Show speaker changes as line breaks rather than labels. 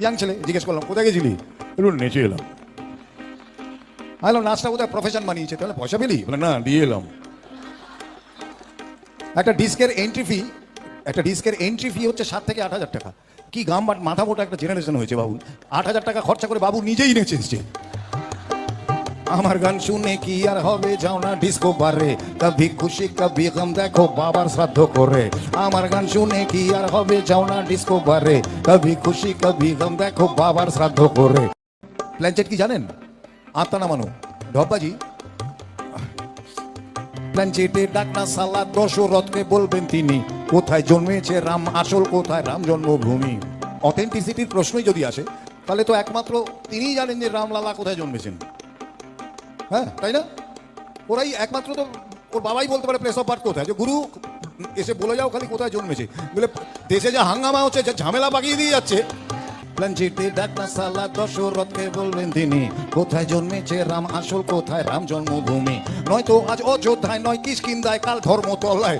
Young ছেলে জিজ্ঞেস করলাম কোথায় গেছিলি? একটু নেচে এলাম। হ্যালো নাচটা কোথায় প্রফেশন বানিয়েছে তাহলে পয়সা পেলি? বলে না দিয়ে এলাম। একটা ডিস্কের এন্ট্রি ফি একটা ডিস্কের এন্ট্রি ফি হচ্ছে সাত থেকে আট হাজার টাকা। কি গাম মাথা মোটা একটা জেনারেশন হয়েছে বাবু। আট হাজার টাকা খরচা করে বাবু নিজেই নেচে এসছে। আমার গান শুনে কি আর হবে? যাও না ডিস্কো বারে। কবি খুশি, কবি গম, দেখো বাবার শ্রাদ্ধ করে। আমার গান শুনে কি আর হবে? যাও না ডিস্কো বারে। কবি খুশি, কবি গম, দেখো বাবার শ্রাদ্ধ করে। প্ল্যানচেট কি জানেন? আত্মা নামানো। ঢপবাজি। প্ল্যানচেটে ডাকনা সালা, দশরথকে বলবেন তিনি। কোথায় জন্মেছে রাম? আসল কোথায় রাম জন্মভূমি? অথেন্টিসিটির প্রশ্নই যদি আসে, তাহলে তো একমাত্র তিনিই জানেন যে রামলালা কোথায় জন্মেছেন। হ্যাঁ তাই না? ওরাই একমাত্র তো ওর বাবাই বলতে পারে প্লেস অফ বার্থ কোথায়? যে গুরু, এসে বলে যাও খালি কোথায় জন্মেছে। বলে দেশে যা হাঙ্গামা হচ্ছে, যা ঝামেলা বাগিয়ে দিয়ে যাচ্ছে। প্ল্যানচিটে ডাকনা সালা, দশরথকে বলবেন তিনি, কোথায় জন্মেছে রাম আসল, কোথায় রাম জন্মভূমি? নয়তো আজ অযোধ্যায় নয় কিসকিন্দায় কাল ধর্মতলায়।